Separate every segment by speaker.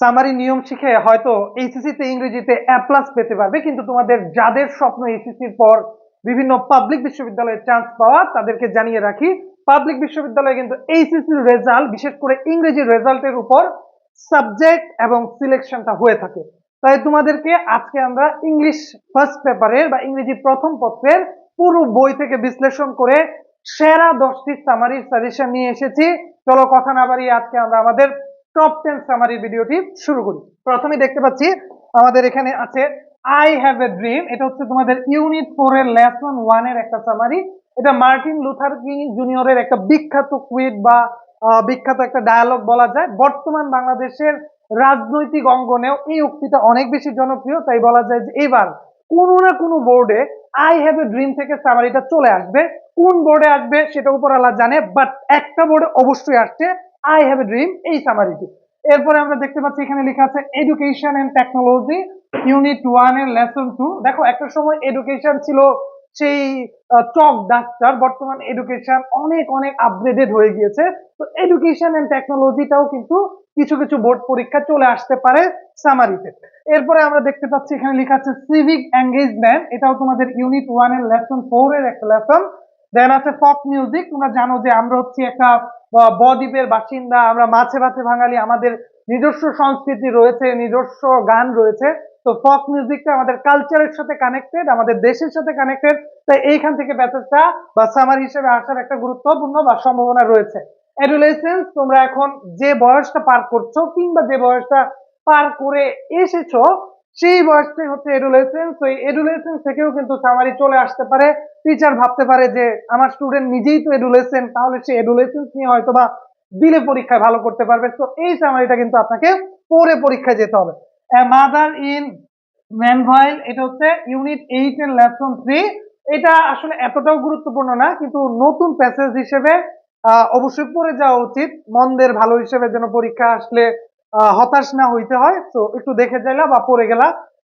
Speaker 1: Summary নিয়ম শিখে হয়তো এইচএসসি তে ইংরেজিতে এ প্লাস পেতে পারবে, কিন্তু তোমাদের যাদের স্বপ্ন এইচএসসির পর বিভিন্ন পাবলিক বিশ্ববিদ্যালয়ে চান্স পাওয়া, তাদেরকে জানিয়ে রাখি পাবলিক বিশ্ববিদ্যালয়ে কিন্তু এইচএসসির রেজাল্ট বিশেষ করে ইংরেজি রেজাল্টের উপর সাবজেক্ট এবং সিলেকশনটা হয়ে থাকে। তাই তোমাদেরকে আজকে আমরা ইংলিশ ফার্স্ট পেপারের বা ইংরেজি প্রথম পত্রের পুরো বই থেকে বিশ্লেষণ করে সেরা দশটি সামারির সাজেশন নিয়ে এসেছি। চলো কথা না বাড়িয়ে আজকে আমরা আমাদের টপ টেন সামারি ভিডিওটি শুরু করি। প্রথমে দেখতে পাচ্ছি, আমাদের এখানে আছে আই হ্যাভ এ ড্রিম এটা হচ্ছে তোমাদের ইউনিট ফোর এর লেসন ওয়ানের একটা সামারি এটা মার্টিন লুথার কিং জুনিয়রের একটা বিখ্যাত কুইট বা বিখ্যাত একটা ডায়ালগ বলা যায়। বর্তমান বাংলাদেশের রাজনৈতিক অঙ্গনেও এই উক্তিটা অনেক বেশি জনপ্রিয়, তাই বলা যায় যে এবার কোনো না কোনো বোর্ডে আই হ্যাভ এ ড্রিম থেকে সামারিটা চলে আসবে। কোন বোর্ডে আসবে সেটা উপরওয়ালা জানে বাট একটা বোর্ডে অবশ্যই আসছে। আই হ্যাভ এ ড্রিম এই সামারিটি এরপরে আমরা দেখতে পাচ্ছি এখানে লেখা আছে এডুকেশন এন্ড টেকনোলজি ইউনিট ওয়ানের লেসন টু দেখো, একটা সময় এডুকেশন ছিল সেই চক ডাক্তার বর্তমান এডুকেশন অনেক অনেক আপগ্রেডেড হয়ে গিয়েছে। তো এডুকেশন অ্যান্ড টেকনোলজিটাও কিন্তু কিছু কিছু বোর্ড পরীক্ষা চলে আসতে পারে সামারিতে এরপরে আমরা দেখতে পাচ্ছি এখানে লেখা আছে সিভিক এঙ্গেজমেন্ট এটাও তোমাদের ইউনিট ওয়ানের লেসন ফোর এর একটা লেসন দেন আছে ফক মিউজিক তোমরা জানো যে আমরা হচ্ছি একটা বদ্বীপের বাসিন্দা, আমরা মাছে ভাতে বাঙালি, আমাদের নিজস্ব সংস্কৃতি রয়েছে, নিজস্ব গান রয়েছে। তো ফক মিউজিকটা আমাদের কালচারের সাথে কানেক্টেড আমাদের দেশের সাথে কানেক্টেড তাই এইখান থেকে প্যাসেজটা বা সামার হিসেবে আসার একটা গুরুত্বপূর্ণ বা সম্ভাবনা রয়েছে। অ্যাডুলেসেন্স তোমরা এখন যে বয়সটা পার করছ কিংবা যে বয়সটা পার করে এসেছ সেই বয়সটাই হচ্ছে এডুলেসেন্স এই এডুলেসেন্স থেকেও কিন্তু সামারি চলে আসতে পারে। টিচার ভাবতে পারে যে, আমার স্টুডেন্ট নিজেই তো এডুলেসেন্ট তাহলে সে এডুলেসেন্স নিয়ে হয়তো বা দিলে পরীক্ষায় ভালো করতে পারবে। তো এই সামারিটা কিন্তু আপনাকে পরে পরীক্ষায় যেতে হবে। মাদার ইন ম্যানভাইল এটা হচ্ছে ইউনিট এইট এর লেসন থ্রি এটা আসলে এতটাও গুরুত্বপূর্ণ না, কিন্তু নতুন প্যাসেজ হিসেবে অবশ্যই পড়ে যাওয়া উচিত। মন্দের ভালো হিসেবে যেন পরীক্ষা আসলে হতাশ না হইতে হয়। তো একটু দেখে যাইলা বা পড়ে গেলা।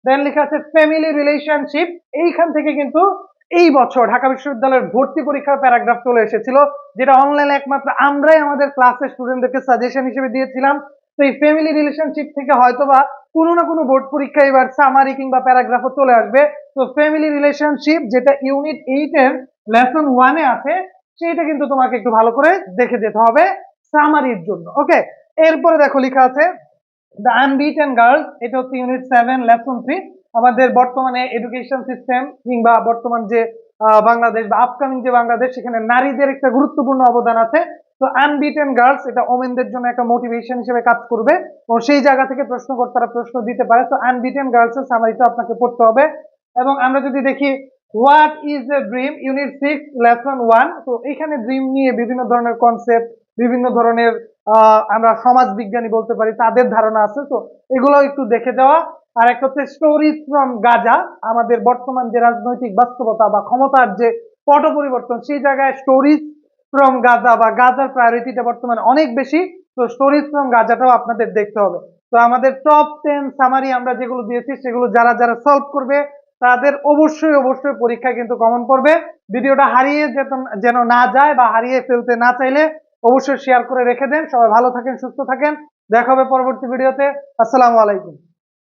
Speaker 1: দেন লেখা আছে ফ্যামিলি রিলেশনশিপ এইখান থেকে কিন্তু এই বছর ঢাকা বিশ্ববিদ্যালয়ের ভর্তি পরীক্ষার প্যারাগ্রাফ চলে এসেছিল, যেটা অনলাইনে একমাত্র আমরাই আমাদের ক্লাসের স্টুডেন্টদেরকে সাজেশন হিসেবে দিয়েছিলাম। তো এই ফ্যামিলি রিলেশনশিপ থেকে হয়তোবা কোনো না কোনো বোর্ড পরীক্ষা এবার সামারি কিংবা প্যারাগ্রাফও চলে আসবে। তো ফ্যামিলি রিলেশনশিপ যেটা ইউনিট এইট এর লেসন ওয়ানে আছে, সেইটা কিন্তু তোমাকে একটু ভালো করে দেখে যেতে হবে সামারির জন্য। ওকে এরপরে দেখো লেখা আছে দ্য আনবিটেন গার্লস এটা হচ্ছে ইউনিট সেভেন লেসন থ্রি আমাদের বর্তমানে এডুকেশন সিস্টেম কিংবা বর্তমান যে বাংলাদেশ বা আপকামিং যে বাংলাদেশ, সেখানে নারীদের একটা গুরুত্বপূর্ণ অবদান আছে। তো আনবিটেন গার্লস এটা ওমেনদের জন্য একটা মোটিভেশন হিসেবে কাজ করবে এবং সেই জায়গা থেকে প্রশ্নকর্তারা প্রশ্ন দিতে পারে। তো আনবিটেন গার্লস এর সামারিটা আপনাকে পড়তে হবে এবং আমরা যদি দেখি what is a dream unit six lesson one তো এখানে ড্রিম নিয়ে বিভিন্ন ধরনের কনসেপ্ট বিভিন্ন ধরনের আমরা সমাজ বিজ্ঞানী বলতে পারি, তাদের ধারণা আছে, তো এগুলো একটু দেখে দেওয়া। আর একটা হচ্ছে স্টোরিজ ফ্রম গাজা আমাদের বর্তমান যে রাজনৈতিক বাস্তবতা বা ক্ষমতার যে পট পরিবর্তন, সেই জায়গায় স্টোরিজ ফ্রম গাজা বা গাজার প্রায়োরিটিটা বর্তমানে অনেক বেশি। তো স্টোরিজ ফ্রম গাজাটাও আপনাদের দেখতে হবে। তো আমাদের টপ টেন সামারি আমরা যেগুলো দিয়েছি, সেগুলো যারা যারা সলভ করবে, তাদের অবশ্যই অবশ্যই পরীক্ষায় কিন্তু কমন পড়বে। ভিডিওটা হারিয়ে যেন না যায় বা হারিয়ে ফেলতে না চাইলে অবশ্যই শেয়ার করে রেখে দেন। সবাই ভালো থাকেন, সুস্থ থাকেন। দেখা হবে পরবর্তী ভিডিওতে আসসালামু আলাইকুম।